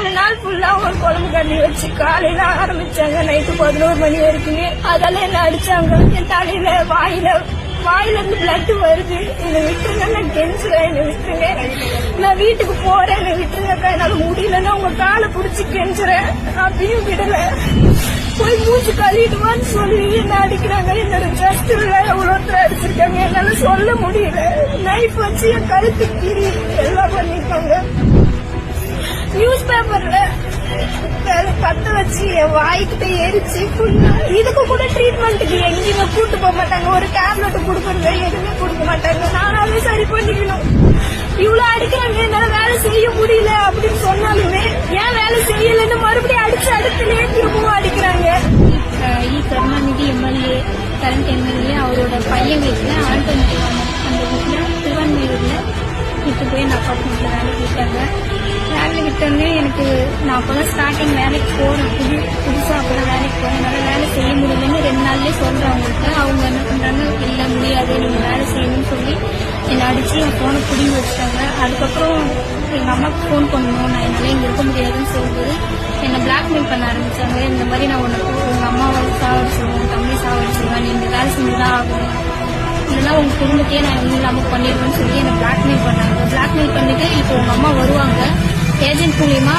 மூணு நாள் ஃபுல்லா ஒரு குழம்பு கண்ணி வச்சு காலையில ஆரம்பிச்சாங்க. நைட்டு பதினோரு மணி வரைக்குமே அதெல்லாம் என்ன அடிச்சாங்க? என் தலையில வாயில வாயில இருந்து பிளட் வருது. என்னை விட்டுருங்க நான் கெஞ்சுறேன் என்னை விட்டுருங்க. நான் வீட்டுக்கு போறேன் என்னை விட்டுருங்கக்கா என்னால முடியலன்னா உங்க காலை புடிச்சு கெஞ்சுறேன். அப்படியும் விடல. போய் மூச்சு கழுவிடுவான்னு சொல்லி என்ன அடிக்கிறாங்க? என்னோட ஜஸ்ட்ல ஒருத்தர் அடிச்சிருக்காங்க. என்னால சொல்ல முடியல. நைஃப் வச்சு என் கழுத்து கிரி எல்லாம் பண்ணிருக்காங்க என் வாய்க்கிட்ட ஏறிச்சு இதுக்கு கூட ட்ரீட்மெண்ட்டுக்கு எங்கேயுமே கூட்டு போக மாட்டாங்க. ஒரு டேப்லெட் கொடுக்கறது எதுவுமே கொடுக்க மாட்டாங்க. நானாவே சரி பண்ணிக்கணும். இவ்வளவு அடிக்கிறாங்க. என்னால வேலை செய்ய முடியல அப்படின்னு சொன்னாலுமே ஏன் வேலை செய்யலன்னு மறுபடியும் அடிச்சு அடுத்துலயே திரும்பவும் அடிக்கிறாங்க. இ கருணாநிதி எம்எல்ஏ கரண்ட் எம்எல்ஏ அவரோட பையன் வீட்டில் ஆண்டனி அந்த வீட்டுல திருவான்மையூரில் விட்டு போய் நான் அப்பார்ட்மெண்ட்டில் வேலை விட்டாங்க எனக்கு நான் அப்போ தான் ஸ்டார்டிங் வேலைக்கு போகிறேன் புது புதுசாக அப்போ வேலைக்கு போகிறேன் என்னால் வேலை செய்ய முடியலன்னு ரெண்டு நாள்லேயே சொல்கிறேன் அவங்கள்ட்ட அவங்க என்ன பண்ணுறாங்க இல்லை முடியாது நீங்கள் வேலை செய்யணும்னு சொல்லி என்னை அடித்து என் ஃபோனை பிடிங்கி வச்சுட்டாங்க. அதுக்கப்புறம் எங்கள் அம்மாவுக்கு ஃபோன் பண்ணணும். நான் என்னால் இங்கே இருக்க முடியாதுன்னு சொல்லும்போது என்னை பிளாக்மெயில் பண்ண ஆரம்பிச்சாங்க. இந்த மாதிரி நான் உனக்கு உங்க அம்மாவை சாவடிச்சிருவேன் தம்பி சாவடிச்சிருவேன். நீ இந்த வேலை செஞ்சுதான் ஆகணும். இல்லைன்னா உங்க குடும்பத்தையே நான் இன்னும் இல்லாமல் பண்ணிடுவேன்னு சொல்லி என்னை பிளாக்மெயில் பண்ணாங்க. பிளாக்மெயில் பண்ணிட்டு இப்போ உங்க அம்மா வருவாங்க. ஏஜென்ட் மூலியமா